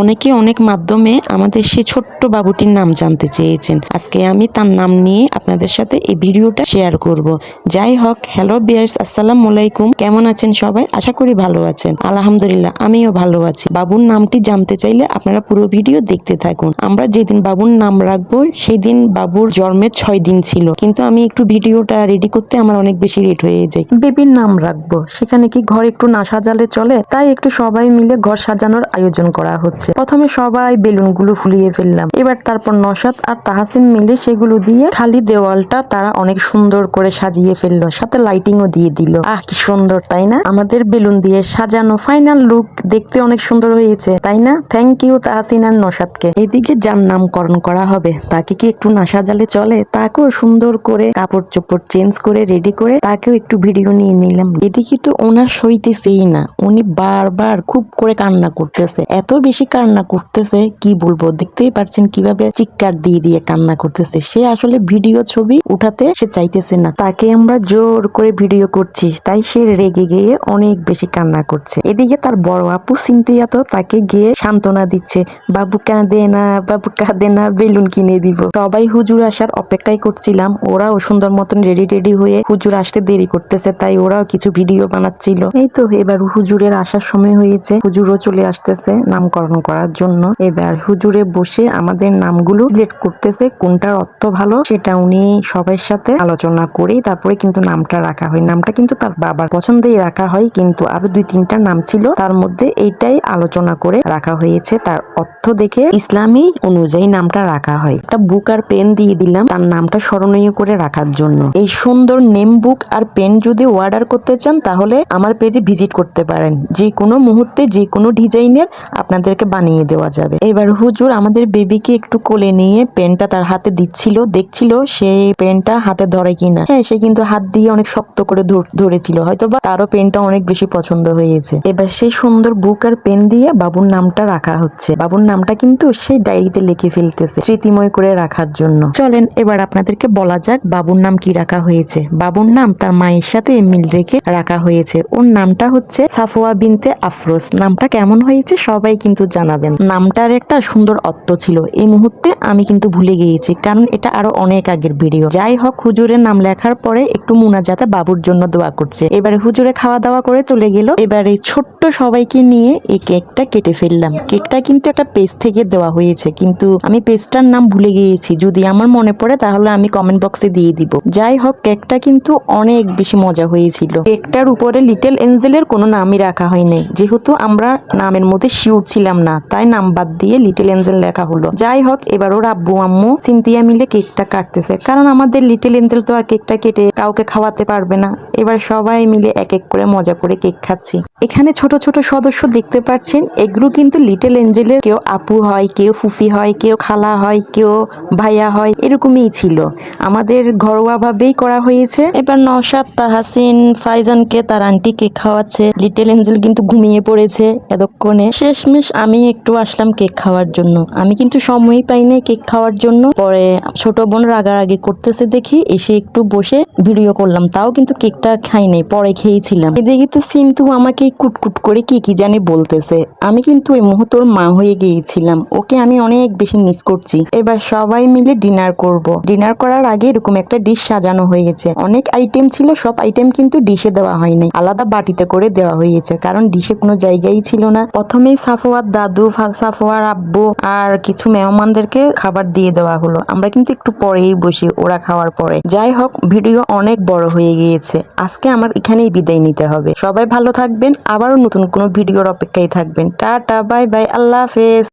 অনেকে অনেক মাধ্যমে আমাদের সে ছোট্ট বাবুটির নাম জানতে চেয়েছেন। আজকে আমি তার নাম নিয়ে আপনাদের সাথে এই ভিডিওটা শেয়ার করব। যাই হোক হ্যালো বিয়ার্স আসসালাম আলাইকুম। কেমন আছেন সবাই? আশা করি ভালো আছেন। আলহামদুলিল্লাহ, আমিও ভালো আছি। বাবুর নামটি জানতে চাইলে আপনারা পুরো ভিডিও দেখতে থাকুন। আমরা যেদিন বাবুর নাম রাখব সেই দিন বাবুর জন্মের ছয় দিন ছিল। কিন্তু আমি একটু ভিডিওটা রেডি করতে আমার অনেক বেশি লেট হয়ে যায়। বেবির নাম রাখব। সেখানে কি ঘর একটু না সাজালে চলে? তাই একটু সবাই মিলে ঘর সাজানোর আয়োজন করা হচ্ছে। প্রথমে সবাই বেলুনগুলো ফুলিয়ে ফেললাম। এবার তারপর নসাদ আর তাহাসিন মিলে সেগুলো দিয়ে খালি দেওয়ালটা তারা অনেক সুন্দর করে সাজিয়ে ফেলল। সাথে লাইটিংও দিয়ে দিল। আহ, কি সুন্দর, তাই না? আমাদের বেলুন দিয়ে সাজানো ফাইনাল লুক দেখতে অনেক সুন্দর হয়েছে, তাই না? থ্যাংক ইউ তাহাসিন আর নসাদকে এদিকে যার নামকরণ করা হবে, তাকে কি একটু না সাজালে চলে? তাকেও সুন্দর করে কাপড় চোপড় চেঞ্জ করে রেডি করে তাকেও একটু ভিডিও নিয়ে নিলাম। এদিকে তো ওনার সইতেছেই না। উনি বারবার খুব করে কান্না করতেছে। এত বেশি কান্না করতেছে, কি বলব? দেখতেই পারছেন কীভাবে চিৎকার দিয়ে দিয়ে কান্না করতেছে। সে আসলে ভিডিও ছবি উঠাতে সে চাইতেছে না। তাকে আমরা জোর করে ভিডিও করছি, তাই সে রেগে গিয়ে অনেক বেশি কান্না করছে। এদিকে তার বড় আপু সিনথিয়া তো তাকে গিয়ে সান্ত্বনা দিচ্ছে, বাবু কাঁদে না, বাবু কাঁদে না, বেলুন কিনে দিব। সবাই হুজুর আসার অপেক্ষায় করছিলাম, ওরাও সুন্দর মতন রেডি রেডি হয়ে হুজুর আসতে দেরি করতেছে, তাই ওরাও কিছু ভিডিও বানাচ্ছিল। এই তো এবার হুজুরের আসার সময় হয়েছে, হুজুরও চলে আসতেছে, নামকরণ করার জন্য। এবার হুজুরে বসে আমাদের নামগুলো সিলেক্ট করতেছে, কোনটার অর্থ ভালো সেটা উনি সবার সাথে আলোচনা করে তারপরে কিন্তু নামটা রাখা হয়। নামটা কিন্তু তার বাবার পছন্দেই রাখা হয়, কিন্তু আরও দুই তিনটা নাম ছিল, তার মধ্যে এইটাই আলোচনা করে রাখা হয়েছে। তার অর্থ দেখে ইসলামী অনুযায়ী নামটা রাখা হয়। একটা বুক আর পেন দিয়ে দিলাম তার নামটা স্মরণীয় করে রাখার জন্য। এই সুন্দর নেম বুক আর পেন যদি অর্ডার করতে চান তাহলে আমার পেজে ভিজিট করতে পারেন। যে কোনো মুহূর্তে যে কোনো ডিজাইনের আপনাদেরকে বানিয়ে দেওয়া যাবে। এবার হুজুর আমাদের বেবিকে একটু কোলে নিয়ে পেনটা তার হাতে দিচ্ছিল, দেখছিল সেই পেনটা হাতে ধরে কিনা। হ্যাঁ সে কিন্তু হাত দিয়ে অনেক শক্ত করে ধরেছিল হয়তো বা তারও পেনটা অনেক বেশি পছন্দ হয়েছে। এবার সেই সুন্দর বুক আর পেন দিয়ে বাবুর নামটা রাখা হচ্ছে। বাবুর নামটা কিন্তু সেই ডায়েরিতে লিখে ফেলতেছে, স্মৃতিময় করে রাখার জন্য। চলেন, এবার আপনাদেরকে বলা যাক বাবুর নাম কি রাখা হয়েছে। বাবুর নাম তার মায়ের সাথে মিল রেখে রাখা হয়েছে। ওর নামটা হচ্ছে সাফোয়া বিনতে আফরোজ। নামটা কেমন হয়েছে সবাই কিন্তু জানাবেন নামটার একটা সুন্দর অর্থ ছিল। এই মুহূর্তে আমি কিন্তু ভুলে গিয়েছি, কারণ এটা আরও অনেক আগের ভিডিও। যাই হোক, হুজুরের নাম লেখার পরে একটু মুনাজাতে বাবুর জন্য দোয়া করছে। এবারে হুজুরে খাওয়া দাওয়া করে চলে গেল। এবারে ছোট্ট সবাইকে নিয়ে এই কেকটা কেটে ফেললাম। কেকটা কিন্তু একটা পেজ থেকে দেওয়া হয়েছে, কিন্তু আমি পেজটার নাম ভুলে গিয়েছি। যদি আমার মনে পড়ে, তাহলে আমি কমেন্ট বক্সে দিয়ে দিব। যাই হোক, কেকটা কিন্তু অনেক বেশি মজা হয়েছিল। কেকটার উপরে লিটল এঞ্জেলের কোনো নামই রাখা হয়নি। যেহেতু আমরা নামের মধ্যে শিওর ছিলাম না। তাই নাম বাদ দিয়ে লিটল এঞ্জেল লেখা হলো। যাই হোক, এবার ওর আব্বু, আম্মু, সিনথিয়া মিলে কেকটা কাটতেছে। কারণ আমাদের লিটল এঞ্জেল তো আর কেকটা কেটে কাউকে খাওয়াতে পারবে না। এবার সবাই মিলে এক এক করে মজা করে কেক খাচ্ছি। এখানে ছোট ছোট সদস্য দেখতে পাচ্ছেন। এগুলো কিন্তু লিটল এঞ্জেলের কেউ আপু হয়, কেউ ফুফি হয়, কেউ খালা হয়, কেউ ভাইয়া হয়, এরকমই ছিল। আমাদের ঘরোয়া ভাবেই করা হয়েছে। এবার নওশাদ, তাহাসিন, ফাইজানকে তার আন্টি কেক খাওয়াচ্ছে। লিটল এঞ্জেল কিন্তু ঘুমিয়ে পড়েছে এতক্ষণে। শেষমেশ আমি একটু আসলাম কেক খাওয়ার জন্য। আমি কিন্তু সময়ই পাই না কেক খাওয়ার জন্য। পরে ছোট বোন রাগারাগি করতেছে দেখি, এসে একটু বসে ভিডিও করলাম। তাও কিন্তু কেকটা খাই নাই, পরে খেয়েছিলাম। এদিকে তো সিন্তু আমাকে কুটকুট করে কি কি জানি বলতেছে। আমি কিন্তু এই মুহূর্তে ওর মা হয়ে গিয়েছিলাম। ওকে আমি অনেক বেশি মিস করছি। এবার সবাই মিলে ডিনার করব। ডিনার করার আগে এরকম একটা ডিশ সাজানো হয়েছে। অনেক আইটেম ছিল, সব আইটেম কিন্তু ডিশে দেওয়া হয়নি। আলাদা বাটিতে করে দেওয়া হয়েছে। কারণ ডিশে কোনো জায়গাই ছিল না। প্রথমেই সাফোয়ার দাদু ফা- সাফোয়ার আব্বু আর কিছু মেহমানদেরকে খাবার দিয়ে দেওয়া হলো। আমরা কিন্তু একটু পরেই বসি ওরা খাওয়ার পরে। যাই হোক, ভিডিও অনেক বড় হয়ে গিয়েছে। আজকে আমার এখানেই বিদায় নিতে হবে। সবাই ভালো থাকবেন। আবারও নতুন কোনো ভিডিওর অপেক্ষায় থাকবেন। টাটা, বাই বাই, আল্লাহ হাফেজ।